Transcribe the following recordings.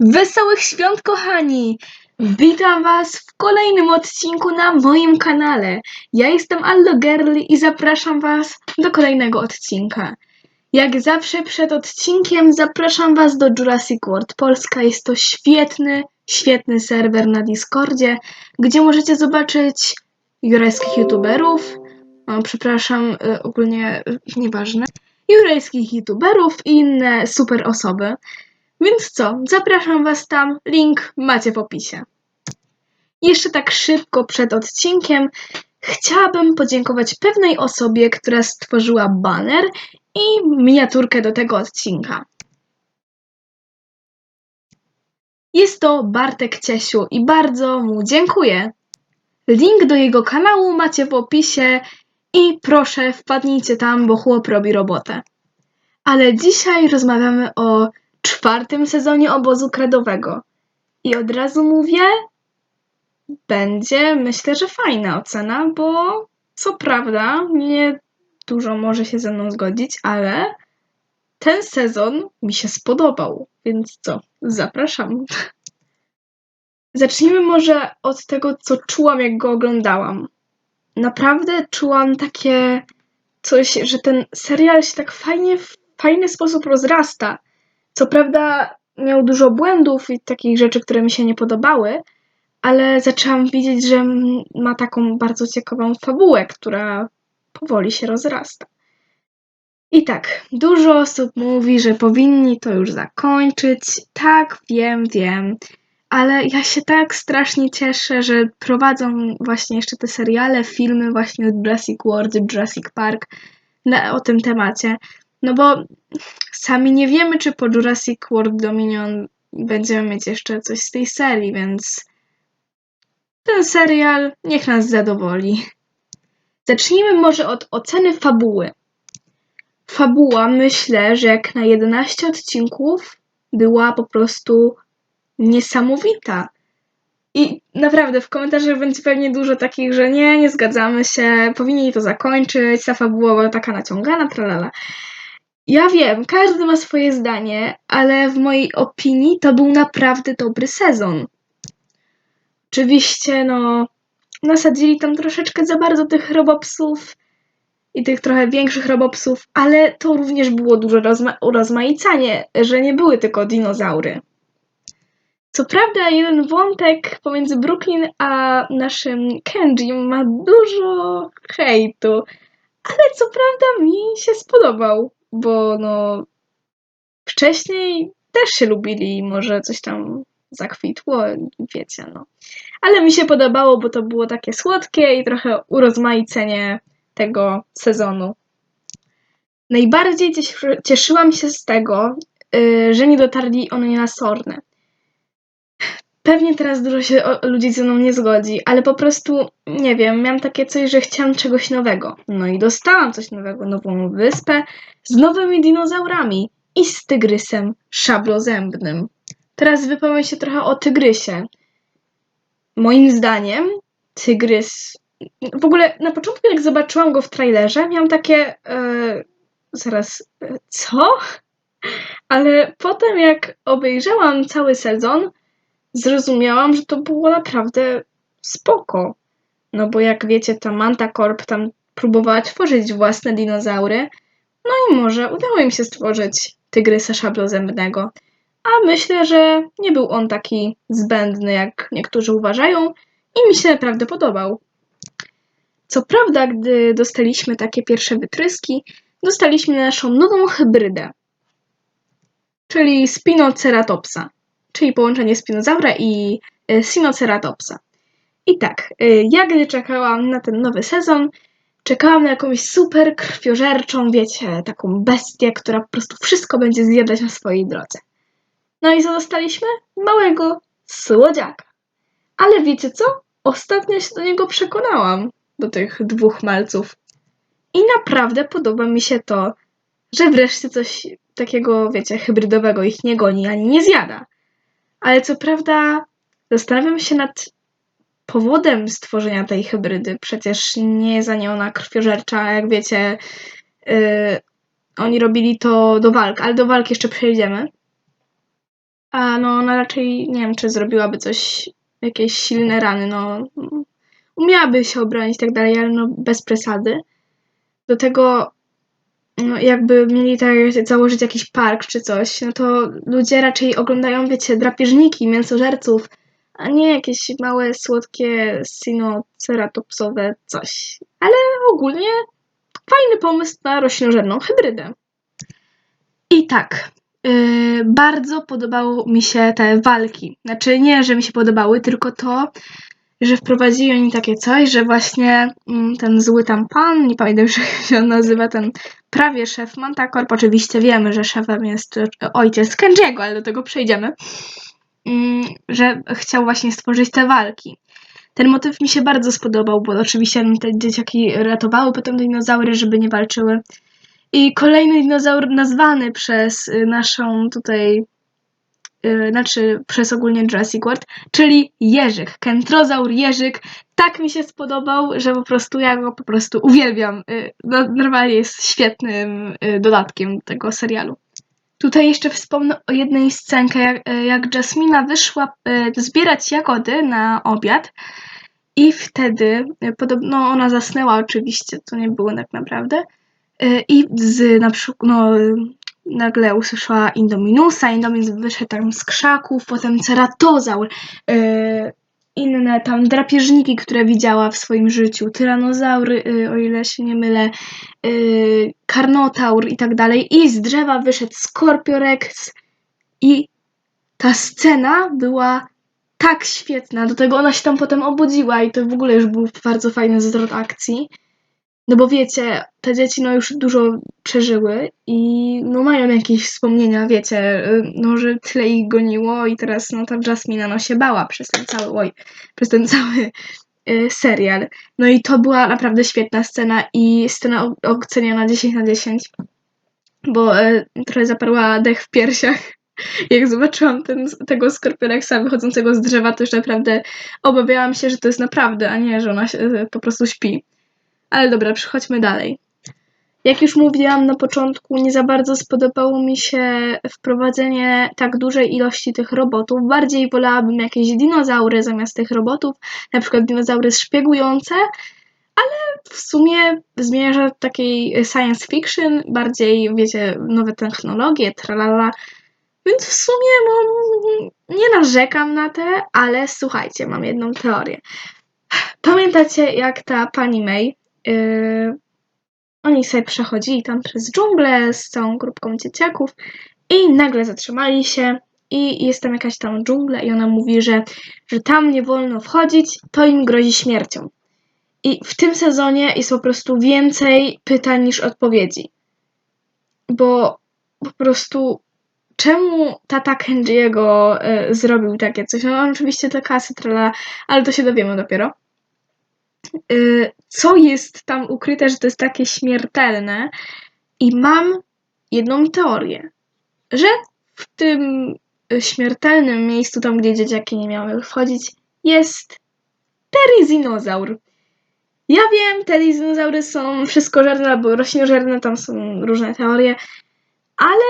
Wesołych świąt, kochani! Witam Was w kolejnym odcinku na moim kanale. Ja jestem Allo i zapraszam Was do kolejnego odcinka. Jak zawsze przed odcinkiem zapraszam Was do Jurassic World Polska. Jest to świetny, świetny serwer na Discordzie, gdzie możecie zobaczyć jurajskich youtuberów, o, przepraszam, y, ogólnie y, nieważne, jurajskich youtuberów i inne super osoby. Więc co, zapraszam Was tam, link macie w opisie. Jeszcze tak szybko przed odcinkiem chciałabym podziękować pewnej osobie, która stworzyła banner i miniaturkę do tego odcinka. Jest to Bartek Ciesiu i bardzo mu dziękuję. Link do jego kanału macie w opisie i proszę wpadnijcie tam, bo chłop robi robotę. Ale dzisiaj rozmawiamy o czwartym sezonie obozu kredowego. I od razu mówię, będzie myślę, że fajna ocena, bo co prawda nie dużo może się ze mną zgodzić, ale ten sezon mi się spodobał, więc co, zapraszam. Zacznijmy może od tego, co czułam, jak go oglądałam. Naprawdę czułam takie coś, że ten serial się tak fajnie, w fajny sposób rozrasta. Co prawda miał dużo błędów i takich rzeczy, które mi się nie podobały, ale zaczęłam widzieć, że ma taką bardzo ciekawą fabułę, która powoli się rozrasta. I tak, dużo osób mówi, że powinni to już zakończyć. Tak, wiem, wiem. Ale ja się tak strasznie cieszę, że prowadzą właśnie jeszcze te seriale, filmy właśnie Jurassic World, Jurassic Park na, o tym temacie. No bo sami nie wiemy, czy po Jurassic World Dominion będziemy mieć jeszcze coś z tej serii, więc ten serial niech nas zadowoli. Zacznijmy może od oceny fabuły. Fabuła myślę, że jak na 11 odcinków była po prostu niesamowita. I naprawdę w komentarzach będzie pewnie dużo takich, że nie, nie zgadzamy się, powinni to zakończyć, ta fabuła była taka naciągana, tralala. Ja wiem, każdy ma swoje zdanie, ale w mojej opinii to był naprawdę dobry sezon. Oczywiście, no, nasadzili tam troszeczkę za bardzo tych robopsów i tych trochę większych robopsów, ale to również było duże rozma- urozmaicanie, że nie były tylko dinozaury. Co prawda, jeden wątek pomiędzy Brooklyn a naszym Kenji ma dużo hejtu, ale co prawda mi się spodobał, bo no wcześniej też się lubili i może coś tam zakwitło, wiecie, no. Ale mi się podobało, bo to było takie słodkie i trochę urozmaicenie tego sezonu. Najbardziej cieszy- cieszyłam się z tego, yy, że nie dotarli oni na Sornę. Pewnie teraz dużo się ludzi ze mną nie zgodzi, ale po prostu, nie wiem, miałam takie coś, że chciałam czegoś nowego. No i dostałam coś nowego, nową wyspę z nowymi dinozaurami i z tygrysem szablozębnym. Teraz wypowiem się trochę o tygrysie. Moim zdaniem tygrys... W ogóle na początku jak zobaczyłam go w trailerze, miałam takie... E, zaraz... E, co? Ale potem jak obejrzałam cały sezon, zrozumiałam, że to było naprawdę spoko. No bo jak wiecie, ta Manta Corp tam próbowała tworzyć własne dinozaury, no i może udało im się stworzyć tygrysa szablozębnego. A myślę, że nie był on taki zbędny, jak niektórzy uważają i mi się naprawdę podobał. Co prawda, gdy dostaliśmy takie pierwsze wytryski, dostaliśmy naszą nową hybrydę, czyli Spinoceratopsa czyli połączenie Spinozaura i y, Sinoceratopsa. I tak, y, ja gdy czekałam na ten nowy sezon, czekałam na jakąś super krwiożerczą, wiecie, taką bestię, która po prostu wszystko będzie zjadać na swojej drodze. No i co dostaliśmy? Małego słodziaka. Ale wiecie co? Ostatnio się do niego przekonałam, do tych dwóch malców. I naprawdę podoba mi się to, że wreszcie coś takiego, wiecie, hybrydowego ich nie goni ani nie zjada. Ale co prawda zastanawiam się nad powodem stworzenia tej hybrydy. Przecież nie jest ani ona krwiożercza, jak wiecie. Yy, oni robili to do walk, ale do walk jeszcze przejdziemy. A no ona raczej nie wiem, czy zrobiłaby coś, jakieś silne rany, no umiałaby się obronić i tak dalej, ale no bez przesady. Do tego no, jakby mieli tak założyć jakiś park czy coś, no to ludzie raczej oglądają, wiecie, drapieżniki, mięsożerców, a nie jakieś małe, słodkie, sinoceratopsowe coś. Ale ogólnie fajny pomysł na roślinożerną hybrydę. I tak, yy, bardzo podobały mi się te walki. Znaczy nie, że mi się podobały, tylko to, że wprowadzili oni takie coś, że właśnie mm, ten zły tam pan, nie pamiętam już jak się on nazywa, ten prawie szef Mantacorp, oczywiście wiemy, że szefem jest e, ojciec Kenjiego, ale do tego przejdziemy, mm, że chciał właśnie stworzyć te walki. Ten motyw mi się bardzo spodobał, bo oczywiście te dzieciaki ratowały potem dinozaury, żeby nie walczyły. I kolejny dinozaur nazwany przez y, naszą tutaj, y, znaczy przez ogólnie Jurassic World, czyli Jerzyk. Kentrozaur Jerzyk. Tak mi się spodobał, że po prostu ja go po prostu uwielbiam. Y, No, normalnie jest świetnym y, dodatkiem tego serialu. Tutaj jeszcze wspomnę o jednej scenkę, jak, y, jak Jasmina wyszła zbierać jagody na obiad i wtedy, podobno ona zasnęła oczywiście, to nie było tak naprawdę, i z na przykład, no, nagle usłyszała Indominusa, Indominus wyszedł tam z krzaków, potem Ceratozaur, y, inne tam drapieżniki, które widziała w swoim życiu, tyranozaury, y, o ile się nie mylę, y, karnotaur i tak dalej. I z drzewa wyszedł Scorpiorex i ta scena była tak świetna. Do tego ona się tam potem obudziła i to w ogóle już był bardzo fajny zwrot akcji. No bo wiecie, te dzieci no już dużo przeżyły i no mają jakieś wspomnienia, wiecie, y, no że tyle ich goniło i teraz no ta Jasmina no się bała przez ten cały, oj, przez ten cały y, serial. No i to była naprawdę świetna scena i scena o- oceniona 10 na 10, bo y, trochę zaparła dech w piersiach. Jak zobaczyłam ten, tego Skorpionexa wychodzącego z drzewa, to już naprawdę obawiałam się, że to jest naprawdę, a nie, że ona po prostu śpi. Ale dobra, przechodźmy dalej. Jak już mówiłam na początku, nie za bardzo spodobało mi się wprowadzenie tak dużej ilości tych robotów. Bardziej wolałabym jakieś dinozaury zamiast tych robotów, na przykład dinozaury szpiegujące, ale w sumie zmierza takiej science fiction, bardziej, wiecie, nowe technologie, tralala. Więc w sumie no, nie narzekam na te, ale słuchajcie, mam jedną teorię. Pamiętacie, jak ta pani May Yy, oni sobie przechodzili tam przez dżunglę z całą grupką dzieciaków i nagle zatrzymali się i jest tam jakaś tam dżungla i ona mówi, że, że tam nie wolno wchodzić, to im grozi śmiercią. I w tym sezonie jest po prostu więcej pytań niż odpowiedzi. Bo po prostu czemu tata Kenjiego y, zrobił takie coś? No oczywiście te kasy trala, ale to się dowiemy dopiero co jest tam ukryte, że to jest takie śmiertelne. I mam jedną teorię, że w tym y, śmiertelnym miejscu, tam gdzie dzieciaki nie miały wchodzić, jest terizinozaur. Ja wiem, terizinozaury są wszystkożerne albo roślinożerne, tam są różne teorie, ale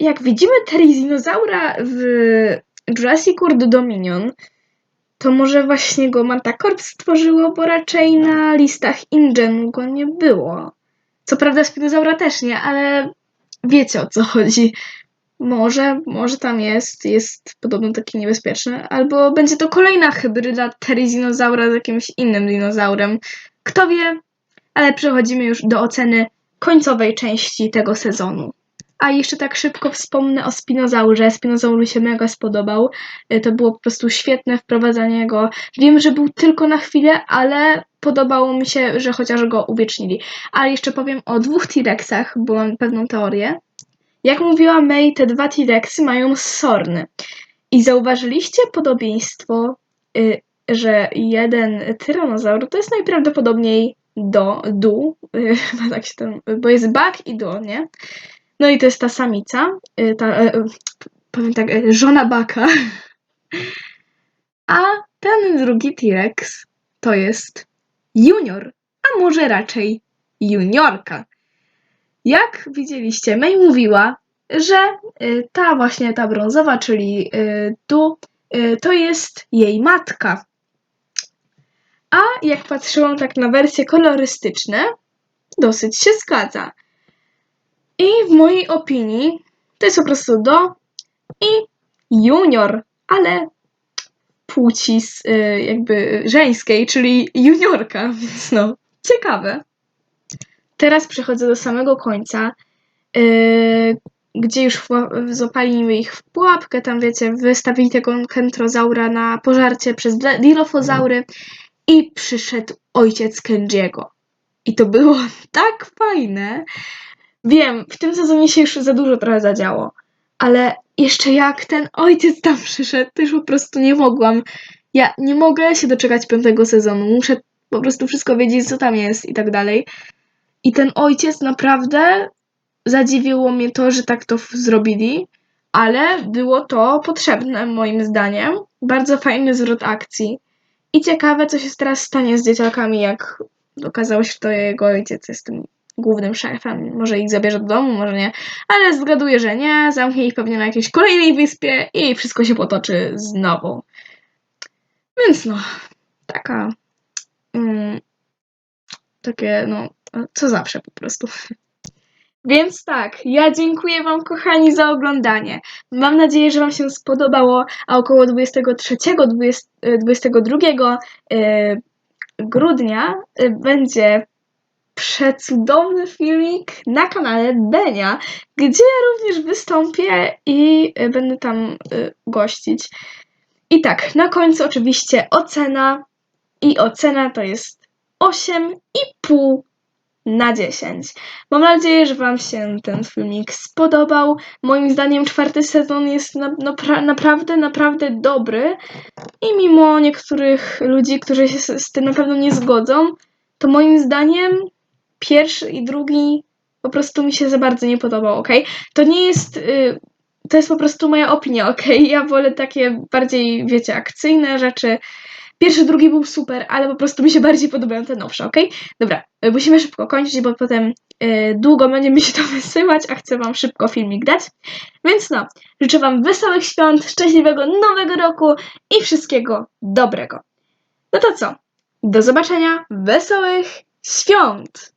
jak widzimy terizinozaura w Jurassic World Dominion, to może właśnie go Mantacorp stworzyło, bo raczej na listach InGen go nie było. Co prawda Spinozaura też nie, ale wiecie o co chodzi. Może, może tam jest, jest podobno taki niebezpieczny, albo będzie to kolejna hybryda terizinozaura z jakimś innym dinozaurem. Kto wie, ale przechodzimy już do oceny końcowej części tego sezonu. A jeszcze tak szybko wspomnę o Spinozaurze. Spinozaur mi się mega spodobał. Y, To było po prostu świetne wprowadzanie go. Wiem, że był tylko na chwilę, ale podobało mi się, że chociaż go uwiecznili. Ale jeszcze powiem o dwóch T-Rexach, bo mam pewną teorię. Jak mówiła May, te dwa T-Rexy mają sorny. I zauważyliście podobieństwo, y, że jeden tyranozaur to jest najprawdopodobniej do, du, y, tak się tam, bo jest bak i do, nie? No i to jest ta samica, y, ta, e, e, powiem tak, e, żona baka. A ten drugi T-Rex to jest junior, a może raczej juniorka. Jak widzieliście, May mówiła, że y, ta właśnie ta brązowa, czyli y, tu, to jest jej matka. A jak patrzyłam tak na wersje kolorystyczne, dosyć się zgadza. I w mojej opinii to jest po prostu do i junior, ale płci s- y, jakby żeńskiej, czyli juniorka, więc no, ciekawe. Teraz przechodzę do samego końca, yy, gdzie już złapali ich w pułapkę, tam wiecie, wystawili tego kentrozaura na pożarcie przez dilofozaury i przyszedł ojciec Kenjiego. I to było tak fajne. Wiem, w tym sezonie się już za dużo trochę zadziało, ale jeszcze jak ten ojciec tam przyszedł, to już po prostu nie mogłam. Ja nie mogę się doczekać piątego sezonu. Muszę po prostu wszystko wiedzieć, co tam jest i tak dalej. I ten ojciec naprawdę zadziwiło mnie to, że tak to zrobili, ale było to potrzebne moim zdaniem. Bardzo fajny zwrot akcji. I ciekawe, co się teraz stanie z dzieciakami, jak okazało się, że to jego ojciec jest tym głównym szefem. Może ich zabierze do domu, może nie. Ale zgaduję, że nie. Zamknie ich pewnie na jakiejś kolejnej wyspie i wszystko się potoczy znowu. Więc no, taka. Mm, takie, no, co zawsze po prostu. Więc tak, ja dziękuję Wam, kochani, za oglądanie. Mam nadzieję, że Wam się spodobało, a około 23, 20, e, 22 e, grudnia e, będzie przecudowny filmik na kanale Benia, gdzie również wystąpię i e, będę tam e, gościć. I tak, na końcu oczywiście ocena i ocena to jest 8,5 na 10. Mam nadzieję, że Wam się ten filmik spodobał. Moim zdaniem czwarty sezon jest na, napra- naprawdę, naprawdę dobry i mimo niektórych ludzi, którzy się z tym na pewno nie zgodzą, to moim zdaniem pierwszy i drugi po prostu mi się za bardzo nie podobał, ok? To nie jest... Y, to jest po prostu moja opinia, ok? Ja wolę takie bardziej, wiecie, akcyjne rzeczy. Pierwszy, drugi był super, ale po prostu mi się bardziej podobają te nowsze, ok? Dobra, y, musimy szybko kończyć, bo potem y, długo będzie mi się to wysyłać, a chcę Wam szybko filmik dać. Więc no, życzę Wam wesołych świąt, szczęśliwego nowego roku i wszystkiego dobrego. No to co? Do zobaczenia, wesołych świąt!